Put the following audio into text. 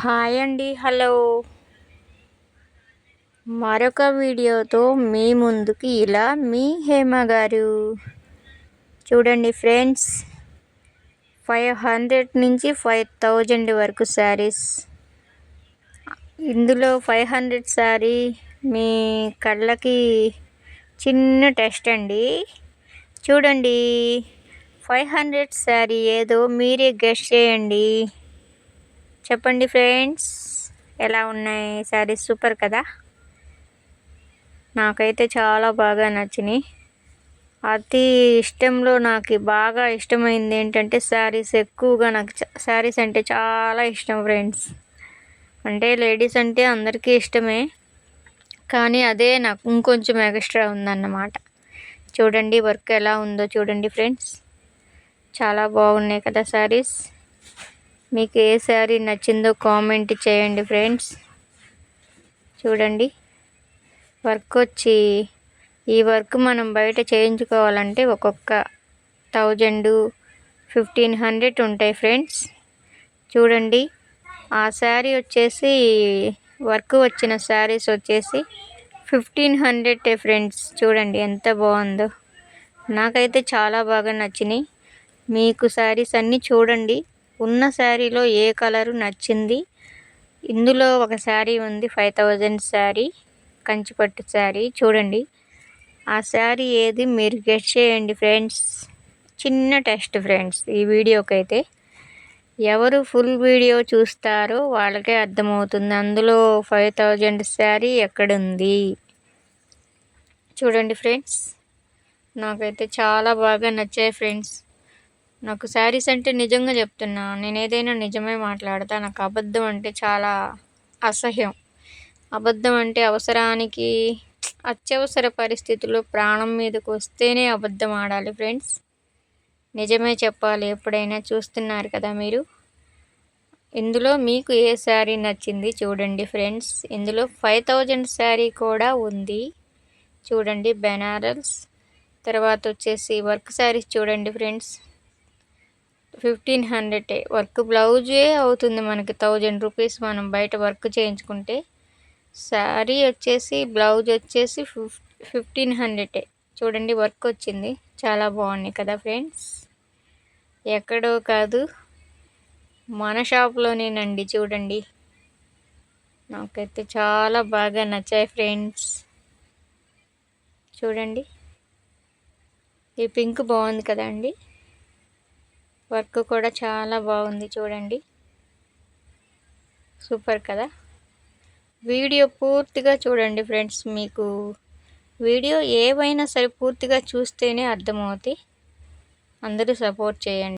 Hi అండి hello. మరొక వీడియోతో మీ ముందుకి ఇలా మీ హేమ గారు. చూడండి ఫ్రెండ్స్ ఫైవ్ హండ్రెడ్ నుంచి ఫైవ్ థౌజండ్ వరకు శారీస్. ఇందులో ఫైవ్ హండ్రెడ్ శారీ మీ కళ్ళకి చిన్న టెస్ట్ అండి. చూడండి ఫైవ్ హండ్రెడ్ శారీ ఏదో మీరే గెస్ట్ చేయండి. చెప్పండి ఫ్రెండ్స్. ఎలా ఉన్నాయి? శారీస్ సూపర్ కదా? నాకైతే చాలా బాగా నచ్చినాయి. అతి ఇష్టంలో నాకు బాగా ఇష్టమైంది ఏంటంటే శారీస్. ఎక్కువగా నాకు శారీస్ అంటే చాలా ఇష్టం ఫ్రెండ్స్. అంటే లేడీస్ అంటే అందరికీ ఇష్టమే. కానీ అదే నాకు ఇంకొంచెం ఎక్స్ట్రా ఉందన్నమాట. చూడండి వర్క్ ఎలా ఉందో చూడండి ఫ్రెండ్స్. చాలా బాగున్నాయి కదా శారీస్. మీకు ఏ శారీ నచ్చిందో కామెంట్ చేయండి ఫ్రెండ్స్. చూడండి. వర్క్ వచ్చి ఈ వర్క్ మనం బయట చేయించుకోవాలంటే ఒక్కొక్క థౌజండ్ ఫిఫ్టీన్ హండ్రెడ్ ఉంటాయి ఫ్రెండ్స్. చూడండి. ఆ శారీ వచ్చేసి వర్క్ వచ్చిన శారీస్ వచ్చేసి ఫిఫ్టీన్ హండ్రెడ్ ఫ్రెండ్స్. చూడండి ఎంత బాగుందో. నాకైతే చాలా బాగా నచ్చినాయి. మీకు శారీస్ అన్నీ చూడండి. ఉన్న శారీలో ఏ కలరు నచ్చింది? ఇందులో ఒక శారీ ఉంది ఫైవ్ థౌజండ్ శారీ కంచిపట్టు శారీ. చూడండి. ఆ శారీ ఏది? మీరు గెట్ చేయండి ఫ్రెండ్స్. చిన్న టెస్ట్ ఫ్రెండ్స్ ఈ వీడియోకైతే. ఎవరు ఫుల్ వీడియో చూస్తారో వాళ్ళకే అర్థమవుతుంది. అందులో ఫైవ్ థౌజండ్ శారీ ఎక్కడుంది? చూడండి ఫ్రెండ్స్. నాకైతే చాలా బాగా నచ్చాయి ఫ్రెండ్స్. నాకు శారీస్ అంటే నిజంగా చెప్తున్నా నేను ఏదైనా నిజమే మాట్లాడతా నాకు అబద్ధం అంటే చాలా అసహ్యం. అబద్ధం అంటే అవసరానికి అత్యవసర పరిస్థితుల్లో ప్రాణం మీదకు వస్తేనే అబద్ధం ఆడాలి ఫ్రెండ్స్. నిజమే చెప్పాలి ఎప్పుడైనా చూస్తున్నారు కదా మీరు? ఇందులో మీకు ఏ శారీ నచ్చింది చూడండి ఫ్రెండ్స్. ఇందులో ఫైవ్ థౌజండ్ శారీ కూడా ఉంది. చూడండి బెనారల్స్ తర్వాత వచ్చేసి వర్క్ శారీస్ చూడండి ఫ్రెండ్స్. ఫిఫ్టీన్ హండ్రెడే. వర్క్ బ్లౌజే అవుతుంది మనకి థౌజండ్ రూపీస్ మనం బయట వర్క్ చేయించుకుంటే. శారీ వచ్చేసి బ్లౌజ్ వచ్చేసి ఫిఫ్ ఫిఫ్టీన్ హండ్రెడే. చూడండి వర్క్ వచ్చింది. చాలా బాగున్నాయి కదా ఫ్రెండ్స్? ఎక్కడో కాదు మన షాప్లోనేనండి చూడండి. నాకైతే చాలా బాగా నచ్చాయి ఫ్రెండ్స్. చూడండి. ఈ పింక్ బాగుంది కదండి వర్క్ కూడా చాలా బాగుంది చూడండి. సూపర్ కదా? వీడియో పూర్తిగా చూడండి ఫ్రెండ్స్ మీకు. వీడియో ఏవైనా సరే పూర్తిగా చూస్తేనే అర్థమవుతాయి. అందరూ సపోర్ట్ చేయండి.